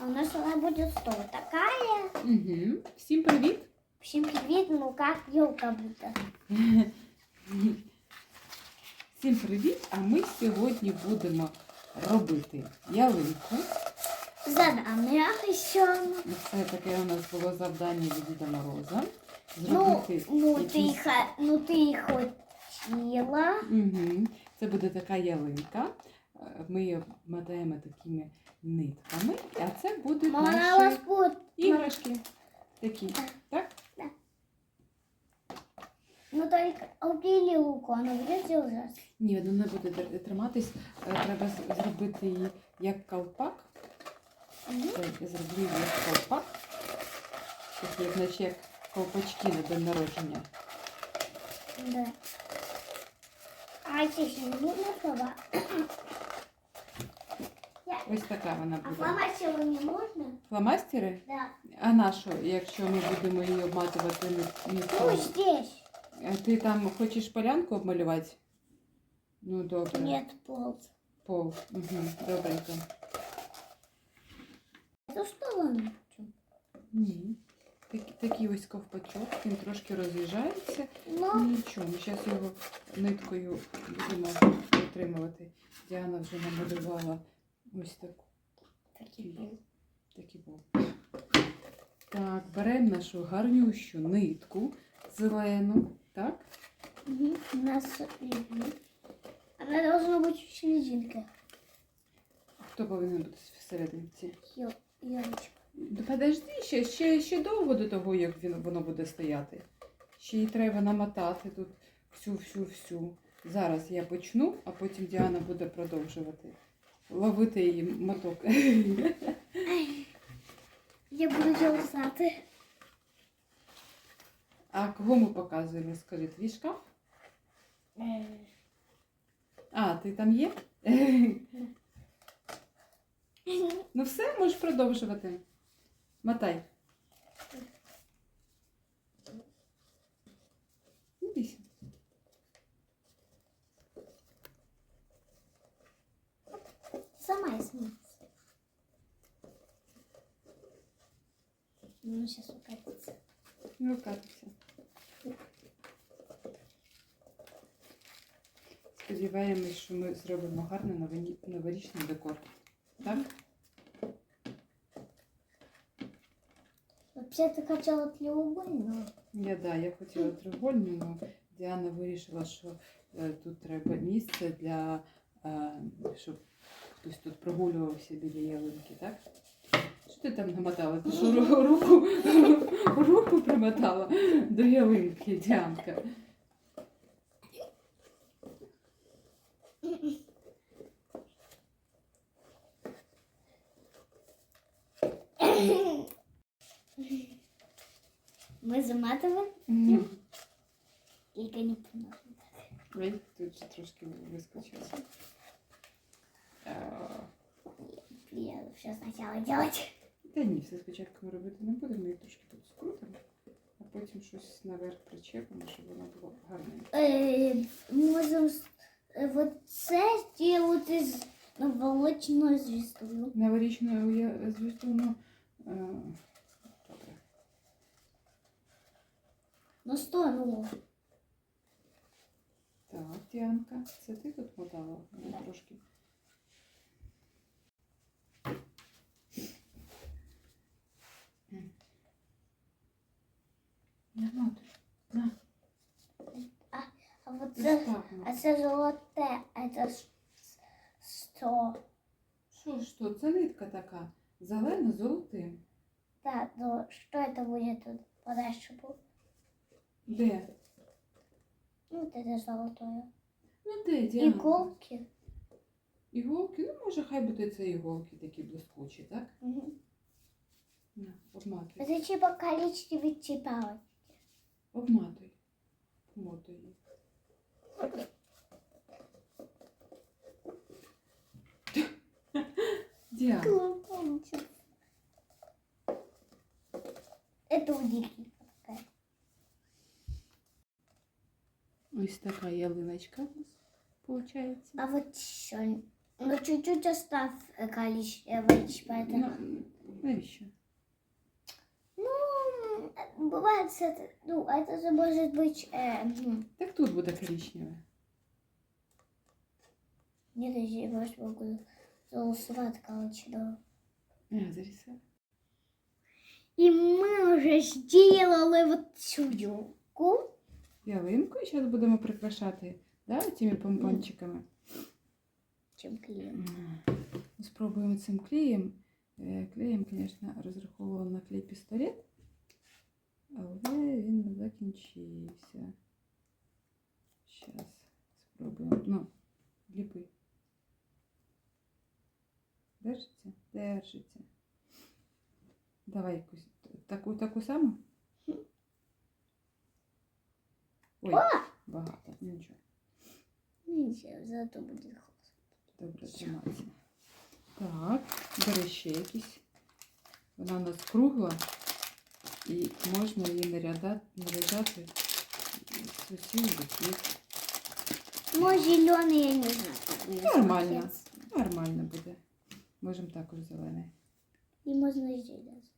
А у нас она будет что? Такая. Угу. Всім привіт! Всем привет, ну как елка будет. Всім привіт! А ми сьогодні будемо робити ялинку. Задание еще. Це таке у нас було завдання від Діда Мороза. Ну, Зробити ну ты, якісь- ха- ну ты хотела. Угу. Це буде така ялинка. Е, Ми її мотаємо такими нитками, а це будуть наші іграшки. Такі, так? Ну только убили руку, она будет держать. Ні, вона не буде триматись. Е, Треба зробити її як колпак. Я зроблю її як колпак. Такі, як наче як колпачки на день народження. Да. А здесь не нужно слова. Ось така вона А буде. фломастеру не можно? Фломастери? Да. А на що, якщо ми будемо її обматувати нитками? Ну, здесь. А Ти там хочеш полянку обмалювати? Ну, добре. Нет, пол. Пол. Угу. Добренько. Это что вам? Ні. Такий, такий ось ковпачок, він трошки роз'їжджається. Ну, Нічого, ми зараз його ниткою будемо отримувати. Діана вже намалювала ось таку. такие пол. Такий був. Так, беремо нашу гарнющу нитку зелену, так? Мгм. У нас мгм. она должна быть в серединке. Хто повинен бути всерединці? Ё- Ёлочка. Да Подожди, ще, ще, ще довго до того, як він, воно буде стояти. Ще й треба намотати тут всю, всю, всю. Зараз я почну, а потім Діана буде продовжувати. Ловити її моток. Я буду залишати. А кого ми показуємо? Скажи, твій шкаф? А, ти там є? Ну все, можеш продовжувати. Мотай. Не бійся. Э, Сама я смеюсь. Ну, сейчас укатится. Не вкатився. Сподіваємось, що ми зробимо гарний новині- новорічний декор. Так? Вообще ты хотела треугольную. Я да, я хотіла треугольну, але Діана вирішила, що е, тут треба місце для е, щоб хтось тут прогулювався біля ялинки, так? Що ти там намотала? Ти що ру- руку, руку примотала до ялинки, Діанка? Мы заматываем, Мгм. только не поможем. Ой, тут же трошки вискочила. Е, Я все сначала делать. Та ні, все спочатку ми робити не будемо, ми їх трошки тут скрутимо, а потім щось наверх причепимо, щоб воно було гарненько. Э, можем с- э, вот це сделать из наволочную звезду. Новорічну я звісно, ну, е, добре. Ну что, ну, Так, Діанка, це ти тут мотала? Ну, Да. Трошки. М. На, мотуй. На, а вот ось це, так, ну. а це золоте, а це ж що? Що ж то, це нитка така, зелена з золотим. Да, ну что это будет тут подальше будет? Де? Ну, вот это золотое. Ну де, Діана? Иголки. Іголки? Ну, може, хай буде це іголки такі блискучі, так? Угу. На, обматуй. Это типа коричневый типа. Обматуй. Обмотуй її. Діана. Это удивительно. такая. Ось така ялиночка у нас виходить. А вот еще. Ну, чуть-чуть оставь э, коричневый, поэтому. Ну, Навіщо? Ну, бывает, это, ну, это же может быть, э, ну, Так тут буде коричневе. не даже может могу голосовать, короче, да. А, зарисував. И мы уже сделали вот цю юбку. Ялинку і зараз будемо прикрашати да, цими помпончиками. Чем клеим. М. Спробуємо цим клеєм. Е, Клеєм, звісно, розраховувала на клей пістолет, але він не закінчився. Зараз спробуємо. Ну, ліпи. Держиться? Держиться. Давай якусь таку таку саму. Ой, багато, нічого. Ничего, зато будет холодно. Добре, тримайся. Так, бери ще якісь. Вона у нас кругла і можна її нарядати, наряжати боків. Мой зеленый, я не знаю. Нормально. Нормально буде. Можемо також зелений. И можно сделать.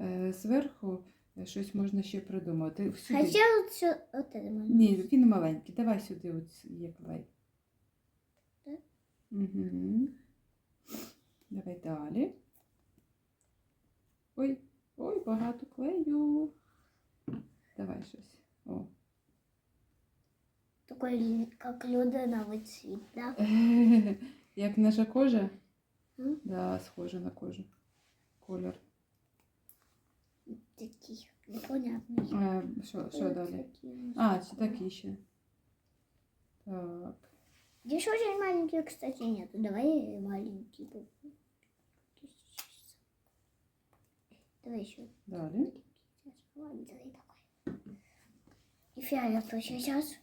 Е, зверху е, щось можна ще придумати. Сюди. Хотя вот все, вот. Ні, він маленький. Давай сюди от є клей. Так? Угу. Давай далі. Ой, ой, багато клею. Давай щось. О. Такой, как ледяной цвет, да? Як наша кожа? М? Да, схоже на кожу. Колір. Таких непонятных. Е, Що, що далі? А, це такі ще. Так. Здесь очень маленькие, кстати, нету. Давай маленький. Давай еще. Далі. Ладно, давай такой. И фиолетовый сейчас.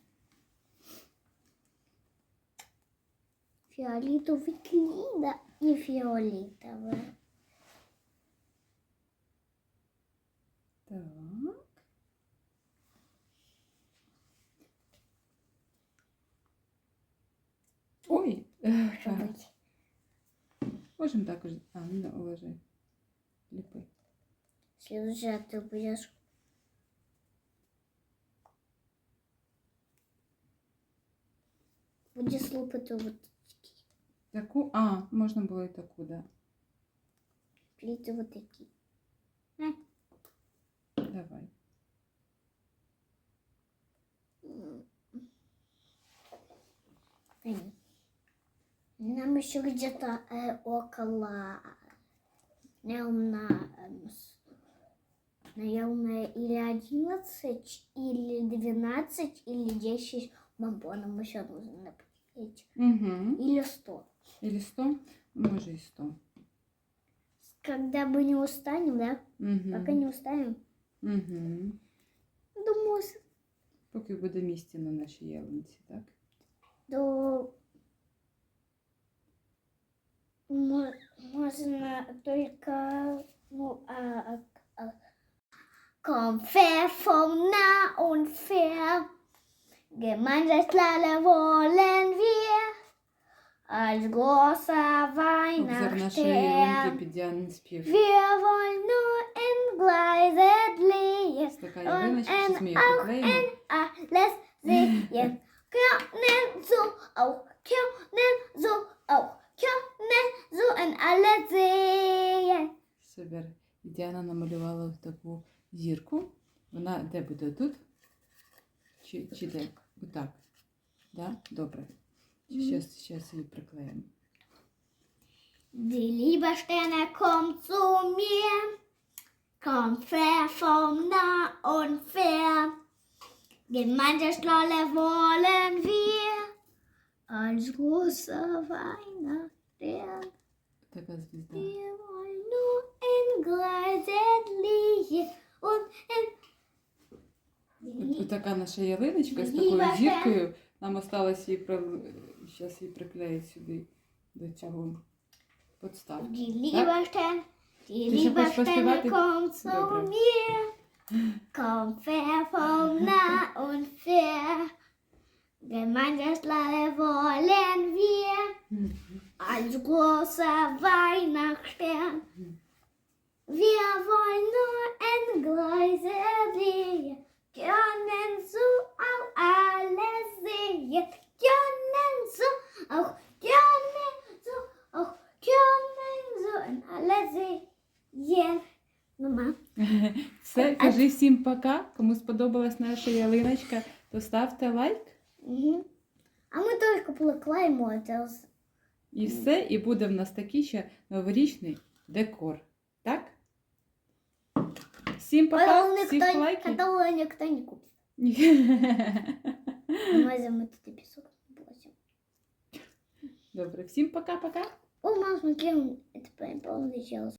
Фиолетовый клина и фиолетовый. Так. Ой. Что быть? Можемо також. А, ну, ложи. Ліпи. Следующий ты будешь. Будешь лопать вот такие. Таку. А, можна було і таку, да. Плиты вот такие. Давай. М. Нам еще где-то э, около, наверное, эм, с- наверное, или 11, или 12, или 10 бомбонов еще нужно напустить. Угу. Или 100. Или 100? Може і 100. Когда мы не устанем, да? Угу. Пока не устанем, Угу. думаю, с- Поки буде місце на нашій ялинці, так? до... мо- можно только, ну, а, а, а, Konfer vom nah und fer, gemeinschaftlich wollen wir, als großer Обзор нашої ялинки Weihnachtsstern. під Діанин спів. Wir wollen nur entgleiset liegen Ось така und ялиночка, en щось ми її auch приклеїмо. in alles sehen. Können so auch, können so auch, können so in alles sehen. Супер. І Діана намалювала ось таку зірку. Вона де буде тут? Чи, чи де? Отак. Да? Добре. Зараз, зараз її приклеїмо. Die liebe kommt zu mir, kommt fair vom nah und fern. Gemeinschaftlich wollen wir als großer Weihnachtsstern. Wir wollen nur in in Ось така наша ялиночка з такою зіркою. Нам осталось її. Зараз її приклеїти сюди до цього подставки. Mir. Kommt fair vom nah und fair. Wollen wir als großer Weihnachtsstern. Wir wollen nur ein Gleise wir können so auch alles sehen. Können so auch, können so auch, können so in alles sehen. Мама. Все, кажи всім пока. Кому сподобалась наша ялиночка, то ставте лайк. Мгм. А мы только поклаємо це. І все, і буде в нас такий ще новорічний декор. Так? Всім пока, Которого всіх никто, лайків. которого никто не купит. Мы возьмем этот песок. бросим. Добре, всім пока-пока. О, мам, смотри, это полный чел.